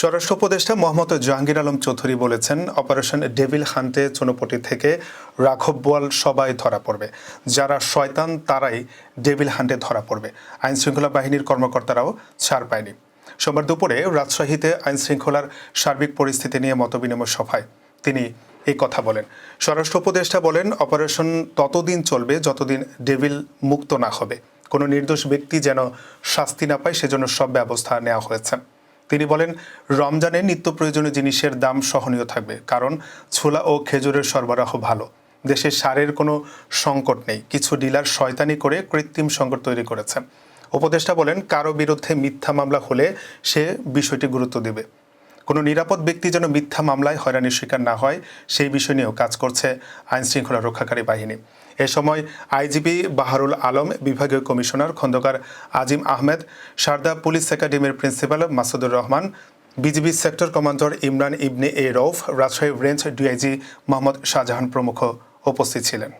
স্বরাষ্ট্র উপদেষ্টা মোহাম্মদ জাহাঙ্গীর আলম চৌধুরী বলেছেন, অপারেশন ডেভিল হান্টে চুনোপটি থেকে রাঘব বোয়াল সবাই ধরা পড়বে। যারা শয়তান, তারাই ডেভিল হান্টে ধরা পড়বে। আইন শৃঙ্খলা বাহিনীর কর্মকর্তারাও ছাড় পায়নি। সোমবার দুপুরে রাজশাহীতে আইন শৃঙ্খলার সার্বিক পরিস্থিতি নিয়ে মতবিনিময় সভায় তিনি এই কথা বলেন। স্বরাষ্ট্র উপদেষ্টা বলেন, অপারেশন ততদিন চলবে যতদিন ডেভিল মুক্ত না হবে। কোনো নির্দোষ ব্যক্তি যেন শাস্তি না পায়, সেজন্য সব ব্যবস্থা নেওয়া হয়েছে। তিনি বলেন, রমজানে নিত্য প্রয়োজনীয় জিনিসের দাম সহনীয় থাকবে, কারণ ছোলা ও খেজুরের সরবরাহ ভালো। দেশে সারের কোনো সংকট নেই। কিছু ডিলার শয়তানি করে কৃত্রিম সংকট তৈরি করেছেন। উপদেষ্টা বলেন, কারও বিরুদ্ধে মিথ্যা মামলা হলে সে বিষয়টি গুরুত্ব দেবে। কোনো নিরাপদ ব্যক্তি যেন মিথ্যা মামলায় হয়রানির শিকার না হয়, সেই বিষয় নিয়েও কাজ করছে আইন শৃঙ্খলা রক্ষাকারী বাহিনী। এ সময় আইজিপি বাহারুল আলম, বিভাগীয় কমিশনার খন্দকার আজিম আহমেদ, সারদা পুলিশ একাডেমির principal Masudur Rahman, BGB sector commander Imran Ibne A Rouf Rajshahi range DIG Mohammad Shahjahan প্রমুখ উপস্থিত ছিলেন।